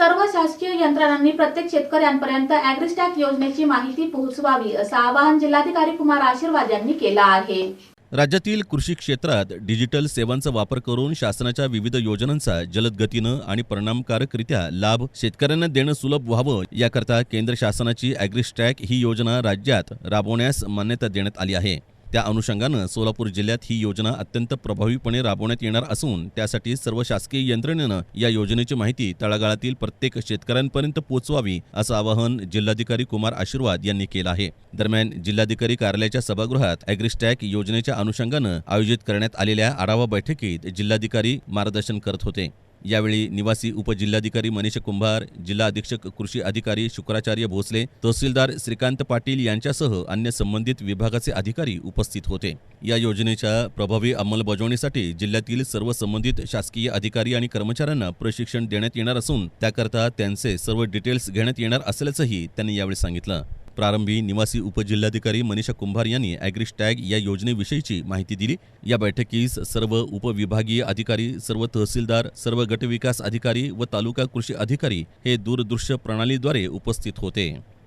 सर्व शासकीय यंत्रणांनी प्रत्येक शेतकऱ्यांपर्यंत अॅग्रिस्टॅक योजनेची माहिती पोहोचवावी असं आवाहन जिल्हाधिकारी कुमार आशीर्वाद यांनी केलं आहे. राज्यातील कृषी क्षेत्रात डिजिटल सेवांचा वापर करून शासनाच्या विविध योजनांचा जलद गतीनं आणि परिणामकारकरित्या लाभ शेतकऱ्यांना देणं सुलभ व्हावं याकरता केंद्र शासनाची अॅग्रिस्टॅक ही योजना राज्यात राबवण्यास मान्यता देण्यात आली आहे. त्या अनुषंगानं सोलापूर जिल्ह्यात ही योजना अत्यंत प्रभावीपणे राबवण्यात येणार असून त्यासाठी सर्व शासकीय यंत्रणेनं या योजनेची माहिती तळागाळातील प्रत्येक शेतकऱ्यांपर्यंत पोहोचवावी असं आवाहन जिल्हाधिकारी कुमार आशीर्वाद यांनी केलं आहे. दरम्यान जिल्हाधिकारी कार्यालयाच्या सभागृहात अॅग्रिस्टॅक योजनेच्या अनुषंगानं आयोजित करण्यात आलेल्या आढावा बैठकीत जिल्हाधिकारी मार्गदर्शन करत होते. यावेळी निवासी उपजिल्हाधिकारी मनीष कुंभार जिल्हा अधीक्षक कृषी अधिकारी शुक्राचार्य भोसले तहसीलदार श्रीकांत पाटील यांच्यासह अन्य संबंधित विभागाचे अधिकारी उपस्थित होते. या योजनेच्या प्रभावी अंमलबजावणीसाठी जिल्ह्यातील सर्व संबंधित शासकीय अधिकारी आणि कर्मचाऱ्यांना प्रशिक्षण देण्यात येणार असून त्याकरता त्यांचे सर्व डिटेल्स घेण्यात येणार असल्याचंही त्यांनी यावेळी सांगितलं. प्रारंभी निवासी उपजिल्हाधिकारी मनीषा कुंभार यांनी अॅग्रिस्टॅग या योजनेविषयीची माहिती दिली. या बैठकीस सर्व उपविभागीय अधिकारी सर्व तहसीलदार सर्व गटविकास अधिकारी व तालुका कृषी अधिकारी हे दूरदृश्य प्रणालीद्वारे उपस्थित होते.